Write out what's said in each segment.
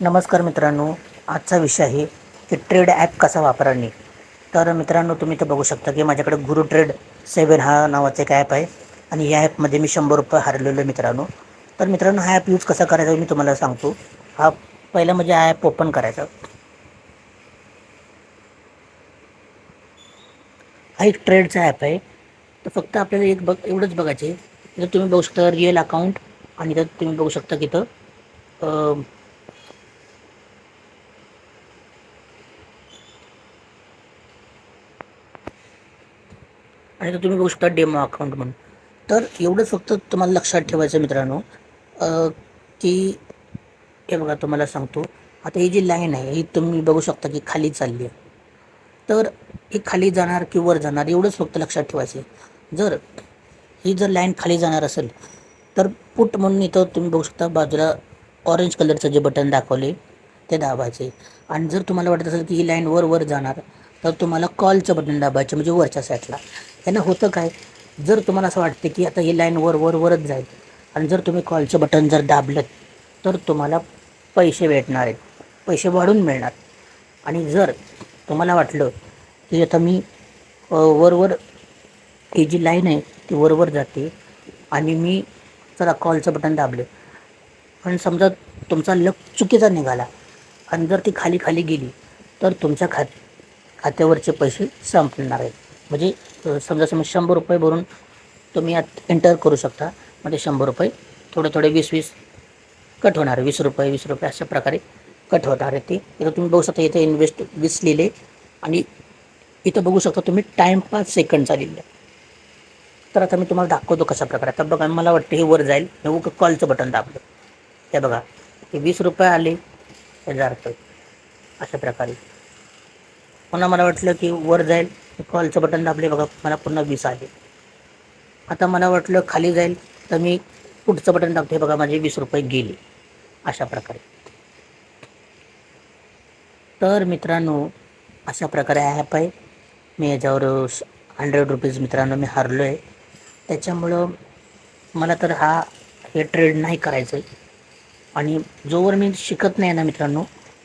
नमस्कार मित्रांनो आजचा विषय आहे की ट्रेड ॲप कसा वापरणे तर मित्रांनो तुम्ही तर बघू शकता की माझ्याकडे गुरु ट्रेड सेवन हा नावाचा एक ॲप आहे आणि या ॲपमध्ये मी शंभर रुपये हरलेलो आहे मित्रांनो. तर मित्रांनो हा ॲप यूज कसा करायचा मी तुम्हाला सांगतो. हा पहिला म्हणजे हा ॲप ओपन करायचा. हा एक ट्रेडचा ॲप आहे. तर फक्त आपल्याला एक बघ एवढंच बघायचे इथं तुम्ही बघू शकता रिअल अकाउंट आणि तर तुम्ही बघू शकता की तर आणि तर तुम्ही बघू शकता डेमो अकाउंट म्हणून. तर एवढंच फक्त तुम्हाला लक्षात ठेवायचं मित्रांनो की हे बघा तुम्हाला सांगतो. आता ही जी लाईन आहे ही तुम्ही बघू शकता की खाली चालली आहे. तर ही खाली जाणार की वर जाणार एवढंच फक्त लक्षात ठेवायचं आहे. जर ही जर लाईन खाली जाणार असेल तर पुट म्हणून इथं तुम्ही बघू शकता बाजूला ऑरेंज कलरचं जे बटन दाखवले ते दाबायचे. आणि जर तुम्हाला वाटत असेल की ही लाईन वर वर जाणार तर तुम्हाला कॉलचं बटन दाबायचं म्हणजे वरच्या साईडला. यानं होतं काय जर तुम्हाला असं वाटते की आता ही लाईन वर वर वरच जाईल आणि जर तुम्ही कॉलचं बटन जर दाबलं तर तुम्हाला पैसे भेटणार आहेत. पैसे वाढून मिळणार. आणि जर तुम्हाला वाटलं की आता मी वरवर ही जी लाईन आहे ती वरवर जाते आणि मी जरा कॉलचं बटन दाबलं पण समजा तुमचा लक चुकीचा निघाला आणि जर ती खाली खाली गेली तर तुमच्या खात खात्यावरचे पैसे संपणार आहेत. म्हणजे समजा समजा शंभर रुपये भरून तुम्ही आत एंटर करू शकता. म्हणजे शंभर रुपये थोडे थोडे वीस वीस कट होणार. वीस रुपये वीस रुपये अशा प्रकारे कट होणार आहे ते. इथं तुम्ही बघू शकता इथे इन्व्हेस्ट वीस लिहिले. आणि इथं बघू शकता तुम्ही टाईम पाच सेकंडचा लिहिलं तर आता मी तुम्हाला दाखवतो कशा प्रकारे. आता बघा मला वाटतं हे वर जाईल. हे उग कॉलचं बटन दाबलं. हे बघा हे वीस रुपये आले. हजार रुपये. अशा प्रकारे. पुन्हा मला वाटलं की वर जाईल. कॉलचं बटन दाबले बघा मला पुन्हा वीस आले. आता मला वाटलं खाली जाईल तर मी पुढचं बटन दाबते बघा माझे वीस रुपये गेले. अशा प्रकारे. तर मित्रांनो अशा प्रकारे ॲप आहे. मी याच्यावर हंड्रेड रुपीज मित्रांनो मी हरलो आहे त्याच्यामुळं मला तर हा हे ट्रेड नाही करायचं आहे आणि जोवर मी शिकत नाही ना मित्रांनो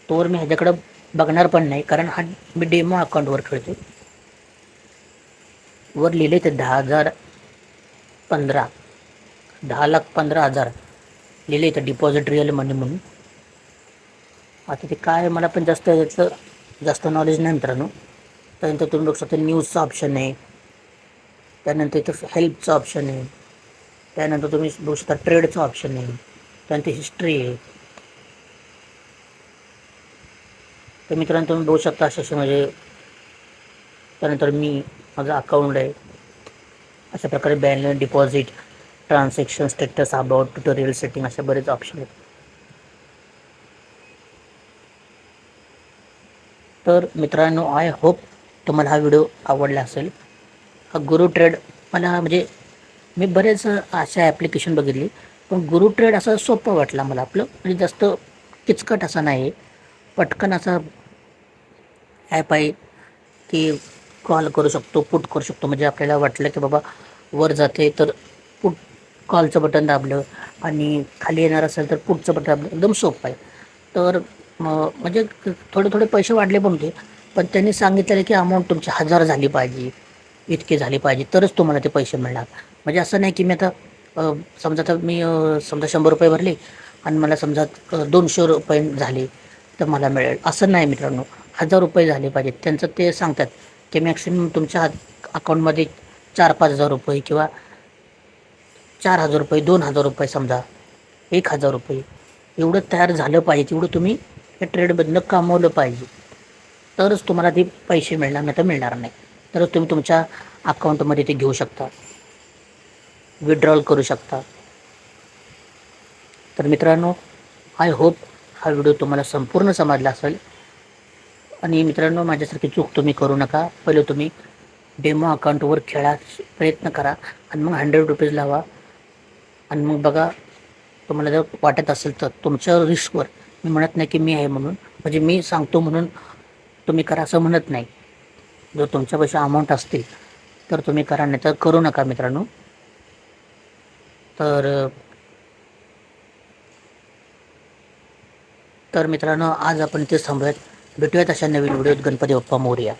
तोवर मी ह्याच्याकडं बघणार पण नाही कारण हा मी डेमो अकाउंटवर खेळतो वर लिहिले ते दहा हजार पंधरा. दहा लाख पंधरा हजार. लिहिले इथं डिपॉझिट रिअल मनी म्हणून. आता ते काय मला पण जास्त याचं जास्त नॉलेज नाही मित्रांनो. त्यानंतर तुम्ही बघू शकता न्यूजचं ऑप्शन आहे. त्यानंतर इथं हेल्पचं ऑप्शन आहे. त्यानंतर तुम्ही बघू शकता ट्रेडचं ऑप्शन आहे. त्यानंतर हिस्ट्री आहे. तर मित्रांनो तुम्ही बघू शकता असे म्हणजे त्यानंतर मी माझं अकाउंट आहे. अशा प्रकारे balance deposit transaction status about tutorial setting असे बरेच ऑप्शन आहेत. तर मित्रांनो आय होप तुम्हाला हा व्हिडिओ आवडला असेल. हा गुरु ट्रेड मला म्हणजे मी बरेच अशा ॲप्लिकेशन बघितली पण गुरु ट्रेड असं सोपं वाटला मला आपलं. म्हणजे जास्त किचकट असा नाही पटकन असा ॲप आहे की कॉल करू शकतो पुट करू शकतो. म्हणजे आपल्याला वाटलं की बाबा वर जाते तर पुट कॉलचं बटन दाबलं आणि खाली येणार असेल तर पुटचं बटन दाबलं. एकदम सोपं आहे. तर म्हणजे थोडे थोडे पैसे वाढले पण होते. पण त्यांनी सांगितलेलं की अमाऊंट तुमची हजार झाली पाहिजे इतकी झाली पाहिजे तरच तुम्हाला ते पैसे मिळणार. म्हणजे असं नाही की मी आता समजा आता मी समजा शंभर रुपये भरले आणि मला समजा दोनशे रुपये झाले तर मला मिळेल. असं नाही मित्रांनो. हजार रुपये झाले पाहिजेत. त्यांचं ते सांगतात की मॅक्सिमम तुमच्या अकाउंटमध्ये चार पाच हजार रुपये किंवा चार हजार रुपये दोन हजार रुपये समजा एक हजार रुपये. एवढं तयार झालं पाहिजे तेवढं तुम्ही या ट्रेडमधनं कमवलं पाहिजे. तरच तुम्हाला ते पैसे मिळणार नाही तर मिळणार नाही. तरच तुम्ही तुमच्या अकाउंटमध्ये ते घेऊ शकता. विड्रॉल करू शकता. तर मित्रांनो आय होप हा व्हिडिओ तुम्हाला संपूर्ण समजला असेल. आणि मित्रांनो माझ्यासारखी चूक तुम्ही करू नका. पहिले तुम्ही डेमो अकाउंटवर खेळा प्रयत्न करा आणि मग हंड्रेड रुपीज लावा. आणि मग बघा तुम्हाला जर वाटत असेल तर तुमच्या रिस्कवर मी म्हणत नाही की मी आहे म्हणून. म्हणजे मी सांगतो म्हणून तुम्ही करा असं म्हणत नाही. जर तुमच्यापाशी अमाऊंट असतील तर तुम्ही करा नाही तर करू नका मित्रांनो. तर तर मित्रांनो आज आपण ते थांबूयात. भेटूयात अशा नवीन व्हिडिओत गणपती बाप्पा मोरया.